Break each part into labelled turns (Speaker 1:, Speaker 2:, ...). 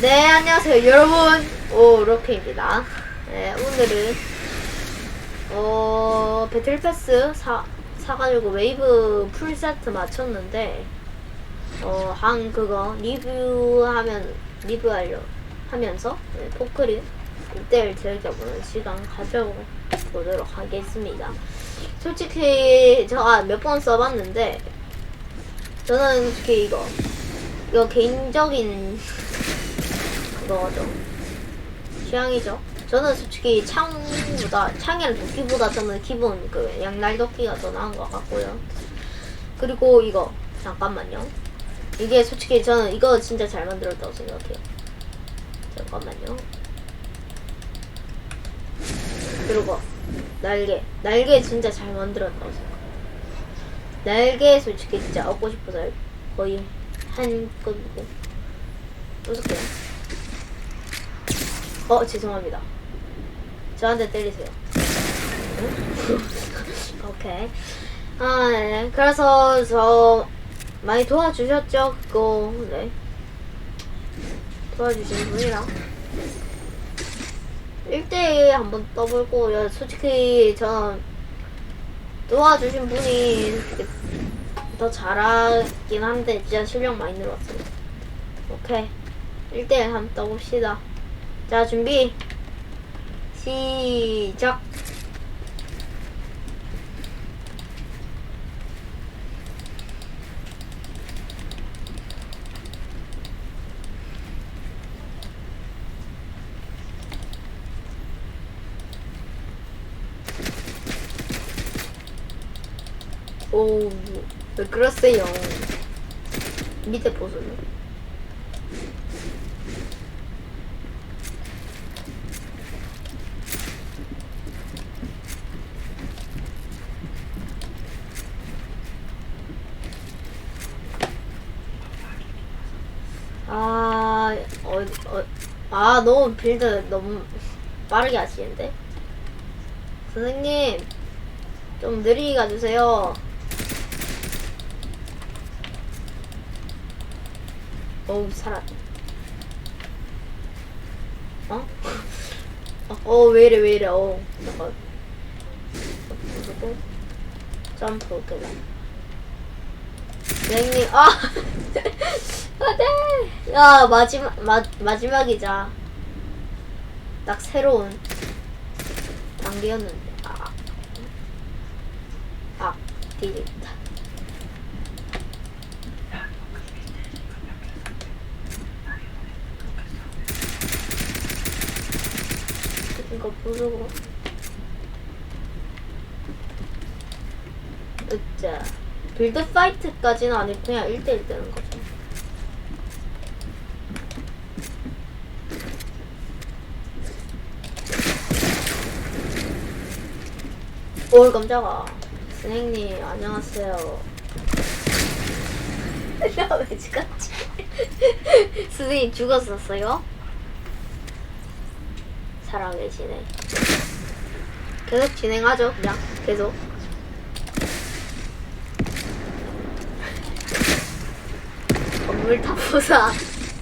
Speaker 1: 네, 안녕하세요, 여러분. 오, 로케입니다. 네, 오늘은, 어, 배틀패스 사, 사가지고 웨이브 풀세트 맞췄는데, 어, 한 그거 리뷰하면, 리뷰하려 하면서, 네, 포크리 1대1 즐겨보는 시간 가져보도록 하겠습니다. 솔직히, 제가 몇 번 써봤는데, 저는 솔직히 이거, 이거 개인적인 그거죠. 취향이죠. 저는 솔직히 창보다 창이랑 도끼보다 저는 기본 그 양날 도끼가 더 나은 것 같고요. 그리고 이거 잠깐만요. 이게 솔직히 저는 이거 진짜 잘 만들었다고 생각해요. 잠깐만요. 그리고 날개 날개 진짜 잘 만들었다고 생각. 날개 솔직히 진짜 얻고 싶어서 거의 한 건이고 어떡해요. 어 죄송합니다. 저한테 때리세요. 오케이. 아 네. 그래서 저 많이 도와주셨죠 그거 네. 도와주신 분이랑 1대1 한번 떠볼고 요 솔직히 전 도와주신 분이 더 잘하긴 한데 진짜 실력 많이 늘었어요. 오케이. 1대1 한번 떠봅시다. 자, 준비. 시작. 오, 왜 그러세요? 밑에 보수는? 아, 어, 어, 아, 너무 빌드 너무 빠르게 하시는데? 선생님, 좀 느리게 가주세요. 어우, 살았다. 어? 어, 어, 왜 이래, 왜 이래, 어. 잠깐. 그리고, 점프, 그래. 선생님, 아! 아, 네! 야, 마지막, 마, 마지막이자. 딱 새로운 단계였는데. 아. 아, 디귿다. 이거 부르고. 으짜. 빌드 파이트까지는 아니고 그냥 1대1 되는 거죠. 올 깜짝아. 선생님, 안녕하세요. 나왜 죽었지? 선생님 죽었었어요? 살아계시네. 계속 진행하죠, 그냥. 계속. 건물 탑보사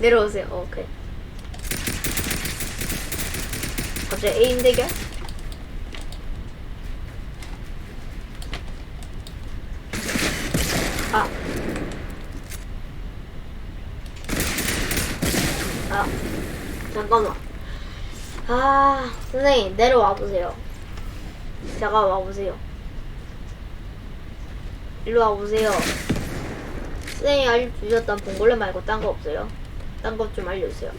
Speaker 1: 내려오세요. 어, 오케이. 갑자기 에임 대결? 아. 아. 잠깐만. 아, 선생님, 내려와 보세요. 잠깐 와 보세요. 일로 와 보세요. 선생님이 알려주셨던 봉골레 말고 딴 거 없어요? 딴 것 좀 알려주세요.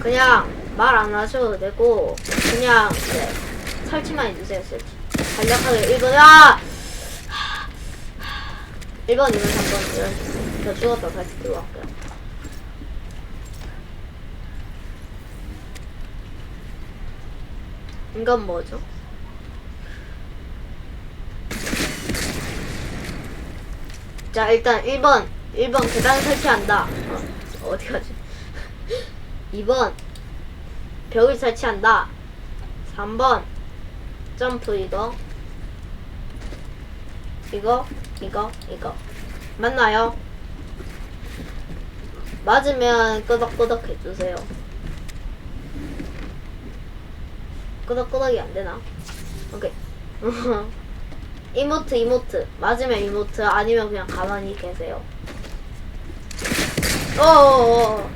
Speaker 1: 그냥 말 안 하셔도 되고, 그냥, 네, 설치만 해주세요, 설치. 간략하게 1번, 아! 1번, 2번, 3번, 이런, 저 죽었다 다시 들어갈게요. 이건 뭐죠? 자, 일단 1번. 1번 계단 설치한다. 어, 어디 가지? 2번. 벽을 설치한다. 3번. 점프 이거. 이거, 이거, 이거. 맞나요? 맞으면 끄덕끄덕 해주세요. 끄덕끄덕이 안 되나? 오케이. 이모트, 이모트. 맞으면 이모트, 아니면 그냥 가만히 계세요. 어어어.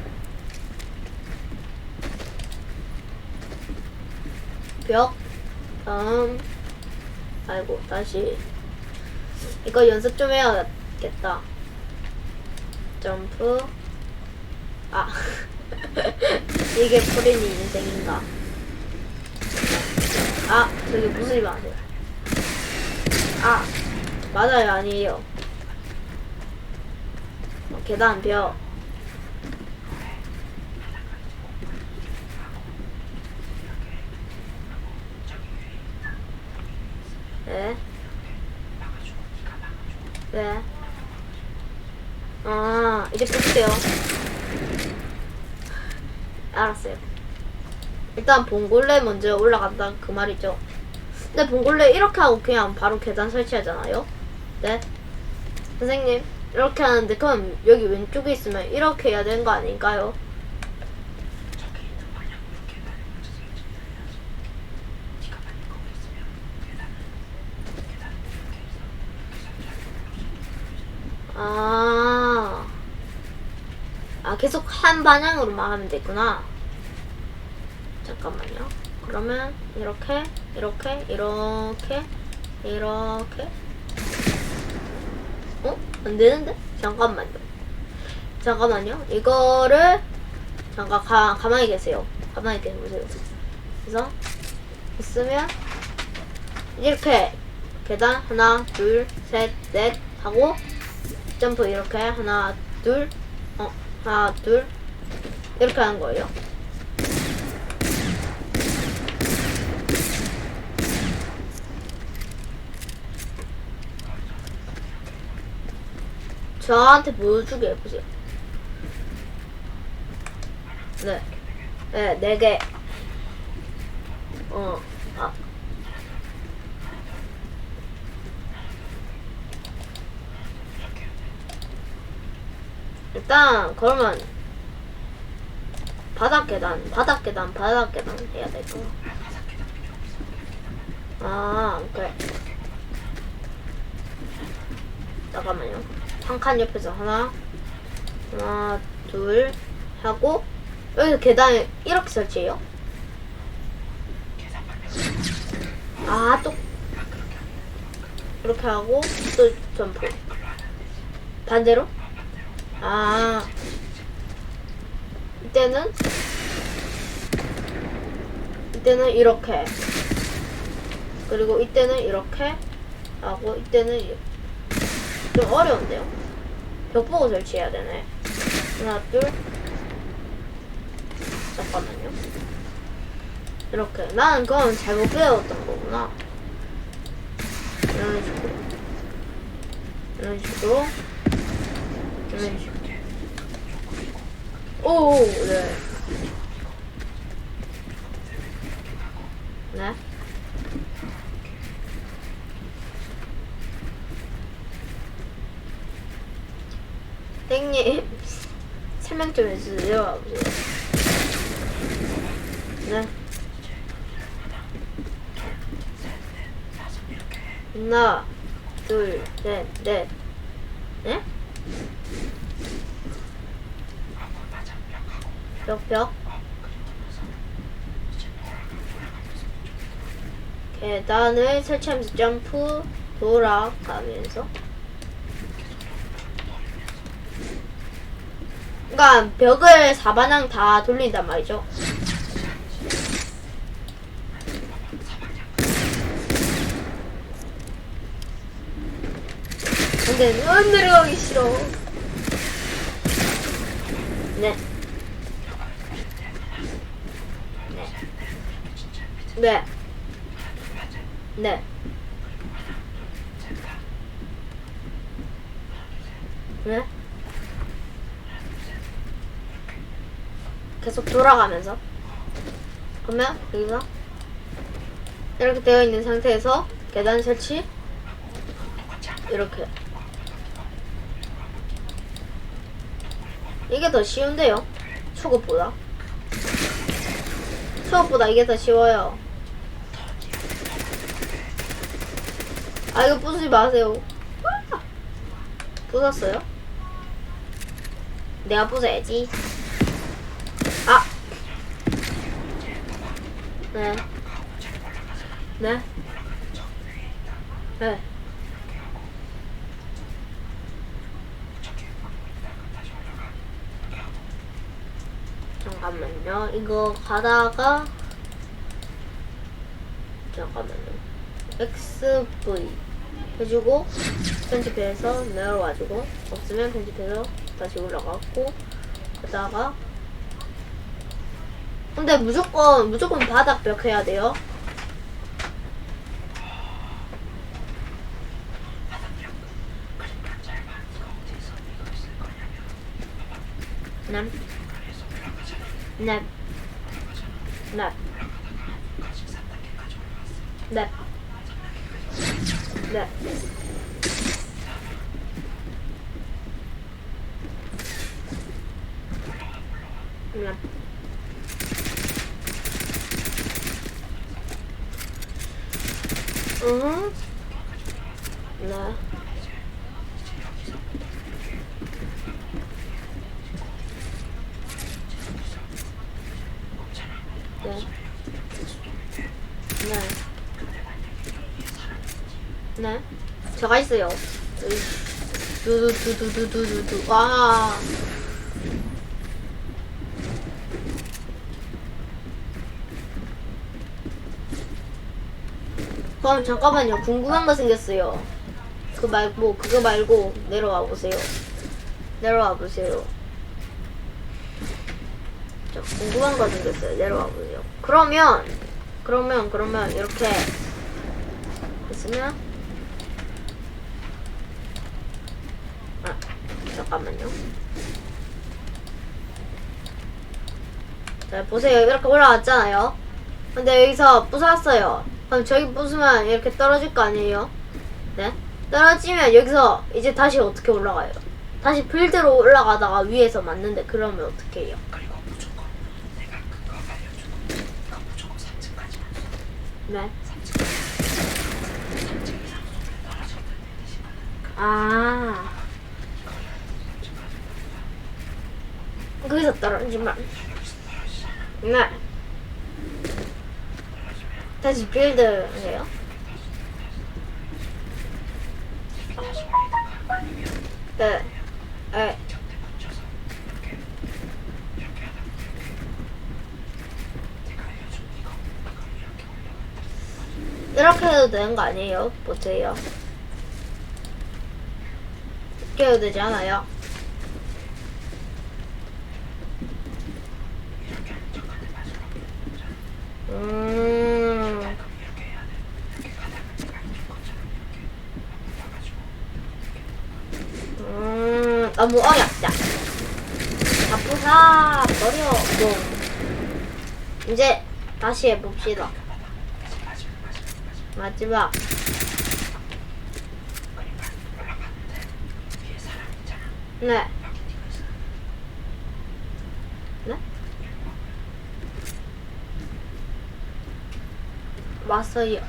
Speaker 1: 벽. 다음. 아이고, 다시. 이거 연습 좀 해야겠다. 점프. 아. 이게 프린이 인생인가. 아, 저기 무슨 일 하세요? 아, 맞아요, 아니에요. 어, 계단 벽. 네. 네. 아, 이제 볼게요. 알았어요. 일단 봉골레 먼저 올라간다 그 말이죠. 근데 봉골레 이렇게 하고 그냥 바로 계단 설치하잖아요. 네. 선생님 이렇게 하는데 그럼 여기 왼쪽에 있으면 이렇게 해야 되는 거 아닌가요? 아, 아 계속 한 방향으로만 하면 되구나. 잠깐만요. 그러면 이렇게, 이렇게, 이렇게, 이렇게. 어? 안 되는데? 잠깐만요. 잠깐만요. 이거를 잠깐 가, 가만히 계세요. 가만히 계세요. 그래서 있으면 이렇게 계단 하나, 둘, 셋, 넷 하고 점프 이렇게 하나, 둘, 어, 하나, 둘 이렇게 하는 거예요. 저한테 보여주게 해보세요. 네. 네, 네 개. 어, 아. 일단, 그러면, 바닥 계단, 바닥 계단, 바닥 계단 해야 될 거야. 아, 그래. 잠깐만요. 한 칸 옆에서 하나, 하나, 둘 하고 여기서 계단을 이렇게 설치해요. 아, 또 이렇게 하고 또 점프. 반대로? 아, 이때는 이때는 이렇게 그리고 이때는 이렇게 하고 이때는 이- 좀 어려운데요? 벽 보고 설치해야 되네. 하나, 둘. 잠깐만요. 이렇게. 나는 그건 잘못 배웠던 거구나. 이런 식으로. 이런 식으로. 이런 식으로. 오, 네. 네. 땡님 설명 좀 해주세요. 네. 하나, 둘, 셋, 넷. 네? 벽, 벽. 계단을 설치하면서 점프, 돌아가면서. 그러니까 벽을 사방향 다 돌린단 말이죠. 근데 넌 내려가기 싫어. 네. 네. 네. 네. 네. 계속 돌아가면서 그러면 여기서 이렇게 되어 있는 상태에서 계단 설치 이렇게 이게 더 쉬운데요? 초급보다. 초급보다 이게 더 쉬워요. 아, 이거 부수지 마세요. 아! 부쉈어요? 내가 부숴야지. 아! 네. 네. 네. 잠깐만요. 이거 가다가 잠깐만요. XV 해주고 편집해서 내려와주고 없으면 편집해서 다시 올라가고 가다가 근데 무조건 무조건 바닥 벽 해야 돼요. 네. 네. 네. 네. 네. 네. 음. 네. 네. 네. 네. 제가 있어요. 두두두두두두두. 와. 그럼 잠깐만요. 궁금한 거 생겼어요. 그 말고 그거 말고 내려와 보세요. 내려와 보세요. 저 궁금한 거 생겼어요. 내려와 보세요. 그러면 그러면 그러면 이렇게 있으면 아 잠깐만요. 자 보세요. 이렇게 올라왔잖아요. 근데 여기서 부쉈어요. 그럼 저기 부수면 이렇게 떨어질 거 아니에요? 네? 떨어지면 여기서 이제 다시 어떻게 올라가요? 다시 빌드로 올라가다가 위에서 맞는데 그러면 어떻게 해요?
Speaker 2: 그리고 무조건 내가 그거 알려주고 그거 무조건 3층까지만
Speaker 1: 네.
Speaker 2: 3층 3층 이상 손을 떨어졌는데 대신 받으니까
Speaker 1: 아. 거기서 떨어지면. 네. 다시 빌드 해요?
Speaker 2: 다시 올리든가 아니면
Speaker 1: 네. 네.
Speaker 2: 이렇게
Speaker 1: 해도 되는 거 아니에요? 보세요. 이렇게 해도 되지 않아요? 음.
Speaker 2: 그럼 이렇게 해야 돼 이렇게 가다가 내가 이쪽 것처럼 이렇게 와가지고
Speaker 1: 음, 너무 어렵다. 다 부사 버려. 뭐. 이제 다시 해봅시다.
Speaker 2: 마지막 마지막 마지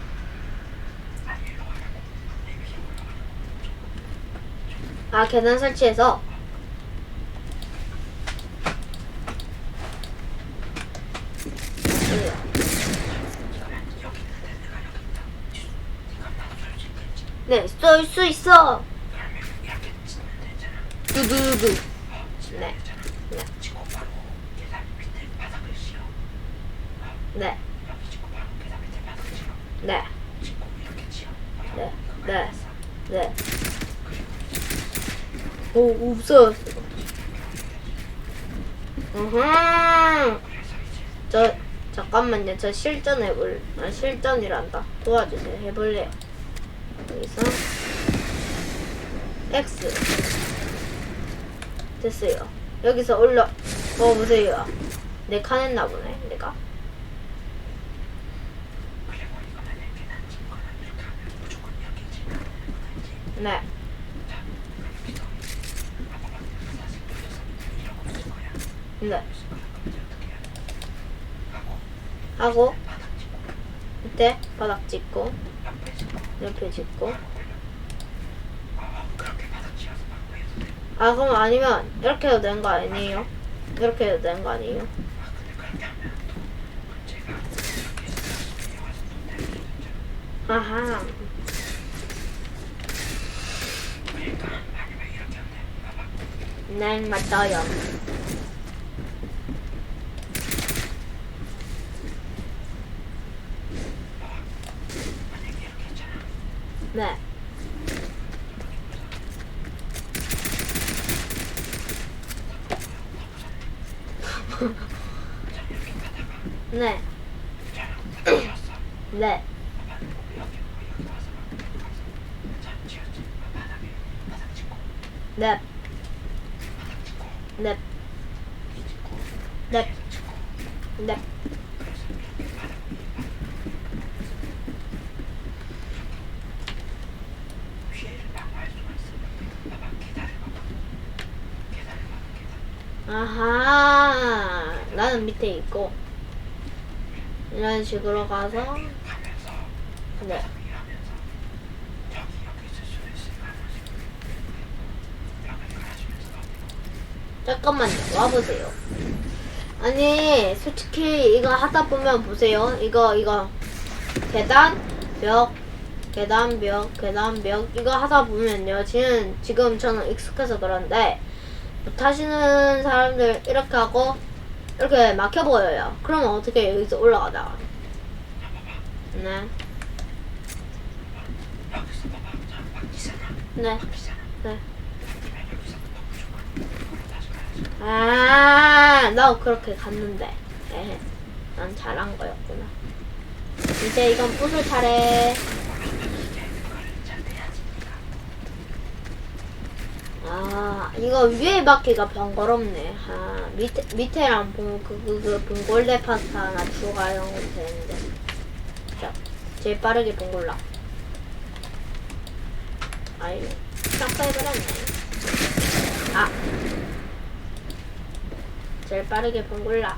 Speaker 2: 아,
Speaker 1: 계단 설치해서. 네.
Speaker 2: 네, 쏠수
Speaker 1: 있어.
Speaker 2: 찍으면
Speaker 1: 네. 네. 네, 네, 네. 네. 네. 오, 없어. 으흠. 저, 잠깐만요. 저 실전 해볼, 아, 실전이란다. 도와주세요. 해볼래요. 여기서, X. 됐어요. 여기서 올라, 어, 보세요. 내 칸 했나 보네, 내가.
Speaker 2: 그
Speaker 1: 네.
Speaker 2: 하고
Speaker 1: 하고
Speaker 2: 바닥
Speaker 1: 찍고
Speaker 2: 옆에
Speaker 1: 찍고.
Speaker 2: 아
Speaker 1: 그럼 아니면 이렇게 해도 되는 거 아니에요? 이렇게 해도 되는 거 아니에요?
Speaker 2: 아 하면 또 문제가 이렇게 이렇게 와서 또 때릴 수 있잖아.
Speaker 1: 아하
Speaker 2: 그러니까 아니면 이렇게 하면 돼. 봐봐.
Speaker 1: 네 맞아요
Speaker 2: 만약에 이렇게 했잖아.
Speaker 1: 네
Speaker 2: 자 이렇게 가다가
Speaker 1: 네,
Speaker 2: 자 바닥 짚었어.
Speaker 1: 네,
Speaker 2: 봐봐. 여기 여기 와서 막 가서 자 쥐었지. 바닥에 바닥 짚고
Speaker 1: 네,
Speaker 2: 바닥 짚고
Speaker 1: 네,
Speaker 2: 이 짚고
Speaker 1: 네,
Speaker 2: 계속 짚고
Speaker 1: 네.
Speaker 2: 그래서 이렇게 바닥 피해를 방어할 수가 있어. 봐봐 계단을 봐봐. 계단을 봐봐 계단.
Speaker 1: 아하 나는 밑에 있고 이런 식으로 가서 네. 잠깐만요. 와보세요. 아니 솔직히 이거 하다 보면 보세요. 이거 이거. 계단 벽 계단 벽 계단 벽. 이거 하다 보면요. 지금 지금 저는 익숙해서 그런데 못하시는 사람들 이렇게 하고 이렇게 막혀 보여요 그러면 어떻게 여기서 올라가다가 네 네. 네. 아, 나도 그렇게 갔는데. 에헤, 난 잘한 거였구나. 이제 이건 부술 차례.
Speaker 2: 이제 그거를 잘 내야지
Speaker 1: 아, 이거 위에 받기가 번거롭네. 아, 밑에, 밑에랑 봉, 그, 그, 그, 봉골레 파스타 하나 추가하면 되는데. 자, 제일 빠르게 봉골라. 아이, 싹 빼버렸네. 아. 제일 빠르게 봉골라.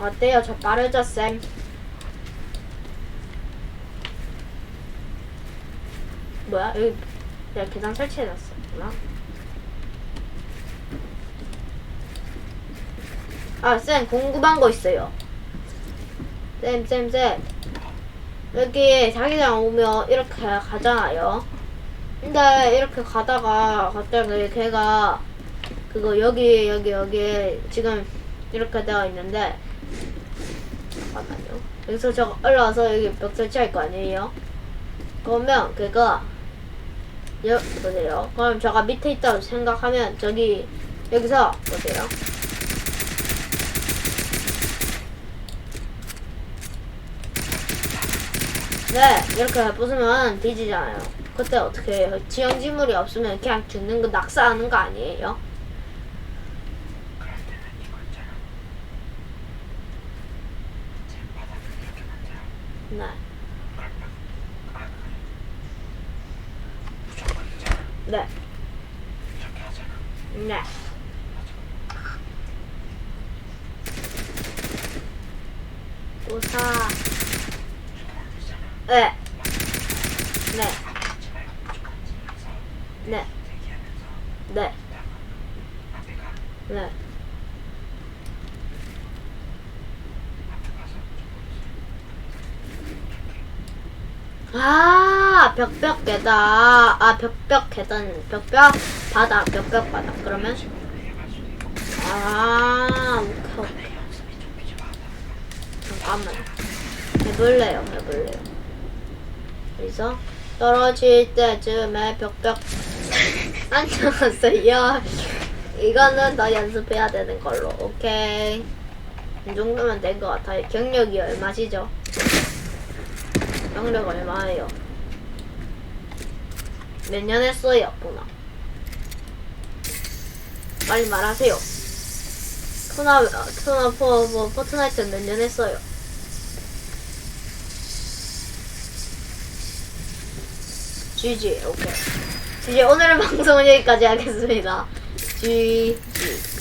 Speaker 1: 어때요? 저 빠르죠, 쌤? 뭐야? 여기 내가 계단 설치해놨었구나. 아, 쌤, 궁금한 거 있어요. 쌤, 쌤, 쌤. 여기 자기장 오면 이렇게 가잖아요. 근데 이렇게 가다가 갑자기 걔가 그거 여기, 여기, 여기 지금 이렇게 되어 있는데 잠깐만요. 여기서 저 올라와서 여기 벽 설치할 거 아니에요? 그러면 걔가 여, 보세요. 그럼 제가 밑에 있다고 생각하면 저기 여기서 보세요. 네, 이렇게 부수면 뒤지잖아요. 그때 어떻게 해요? 지형지물이 없으면 그냥 죽는 거 낙사하는 거 아니에요?
Speaker 2: 그럴 때는 이거 있잖아 제 바닥을 이렇게 만들어
Speaker 1: 네,
Speaker 2: 그러면 아 그래 무조건 있잖아
Speaker 1: 네,
Speaker 2: 이렇게 하잖아
Speaker 1: 네.
Speaker 2: 되잖아
Speaker 1: 네, 네, 네, 네, 네. 아, 벽벽 계단. 아, 벽벽 계단. 벽벽 바닥. 벽벽 바닥. 그러면 아, 오케이, 오케이. 잠깐만. 해볼래요, 해볼래요. 그래서 떨어질 때쯤에 벽벽. 안녕하세요. 이거는 더 연습해야 되는 걸로. 오케이. 이 정도면 된 것 같아요. 경력이 얼마시죠? 경력 얼마예요? 몇 년 했어요, 보나? 빨리 말하세요. 토나, 토나, 포, 포, 포트나이트 몇 년 했어요? GG, 오케이. 이제 오늘의 방송은 여기까지 하겠습니다. G.
Speaker 3: G